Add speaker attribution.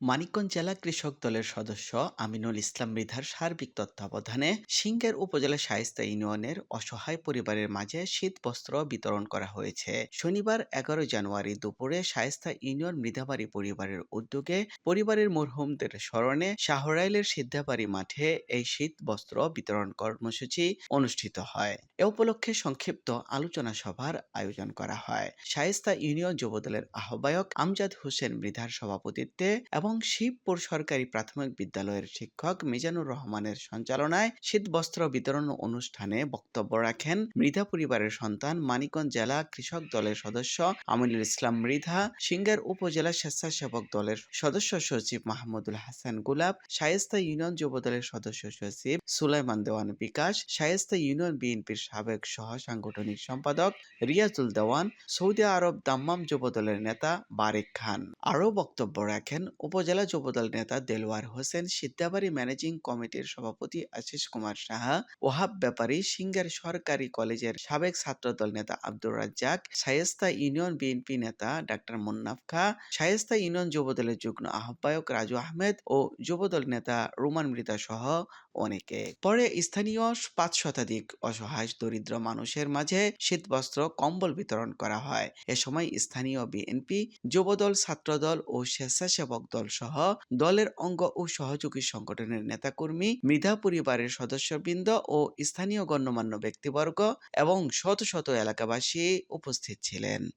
Speaker 1: মানিকগঞ্জ জেলা কৃষক দলের সদস্য আমিনুল ইসলাম মৃধার সার্বিক তত্ত্বাবধানে সিংহের উপজেলা শায়েস্তা ইউনিয়নের অসহায় পরিবারের মাঝে শীত বস্ত্র বিতরণ করা হয়েছে। শনিবার এগারো জানুয়ারি দুপুরে শায়েস্তা ইউনিয়ন মৃধাবাড়ি পরিবারের উদ্যোগে পরিবারের মরহুমদের স্মরণে শাহরাইলের সিদ্ধাবাড়ি মাঠে এই শীত বস্ত্র বিতরণ কর্মসূচি অনুষ্ঠিত হয়। এ উপলক্ষে সংক্ষিপ্ত আলোচনা সভার আয়োজন করা হয়। শায়েস্তা ইউনিয়ন যুবদলের আহ্বায়ক আমজাদ হোসেন মৃধার সভাপতিত্বে এবং শিবপুর সরকারি প্রাথমিক বিদ্যালয়ের শিক্ষক মিজানুর রহমানের সঞ্চালনায় শীত বস্ত্র বিতরণ অনুষ্ঠানে বক্তব্য রাখেন মৃধা পরিবারের সন্তান মানিকগঞ্জ জেলা কৃষক দলের সদস্য আমিনুল ইসলাম মৃধা, সিঙ্গার উপজেলা স্বেচ্ছাসেবক দলের সদস্য সচিব মাহমুদুল হাসান গুলাব, শায়েস্তা ইউনিয়ন যুব দলের সদস্য সচিব সুলাইমান দেওয়ান বিকাশ, শায়েস্তা ইউনিয়ন বিএনপির সাবেক সহ সাংগঠনিক সম্পাদক Riazul Dewan, Saudi Arab Dammam যুব দলের নেতা বারেক খান। আরও বক্তব্য রাখেন উপজেলা যুবদল নেতা দেলওয়ার হোসেন, সিদ্ধাবাড়ি ম্যানেজিং কমিটির সভাপতি আশিস কুমার সাহা, ওহাব ব্যাপারী, সিঙ্গার সরকারি কলেজের সাবেক ছাত্রদল নেতা আব্দুর রাজ্জাক শায়েস্তা ইউনিয়ন বিএনপি নেতা ডাক্তার মুন্নাফ খা শায়েস্তা ইউনিয়ন যুবদলের যুগ্ম আহ্বায়ক রাজু আহমেদ ও যুবদল নেতা রুমান মৃতা সহ অনেকে। পরে স্থানীয় পাঁচ শতাধিক অসহায় দরিদ্র মানুষের মাঝে শীতবস্ত্র, কম্বল বিতরণ করা হয়। এ সময় স্থানীয় বিএনপি যুবদল ছাত্রদল ও স্বেচ্ছাসেবক দল সহ দলের অঙ্গ ও সহযোগী সংগঠনের নেতাকর্মী, মৃধা পরিবারের সদস্যবৃন্দ ও স্থানীয় গণ্যমান্য ব্যক্তিবর্গ এবং শত শত এলাকাবাসী উপস্থিত ছিলেন।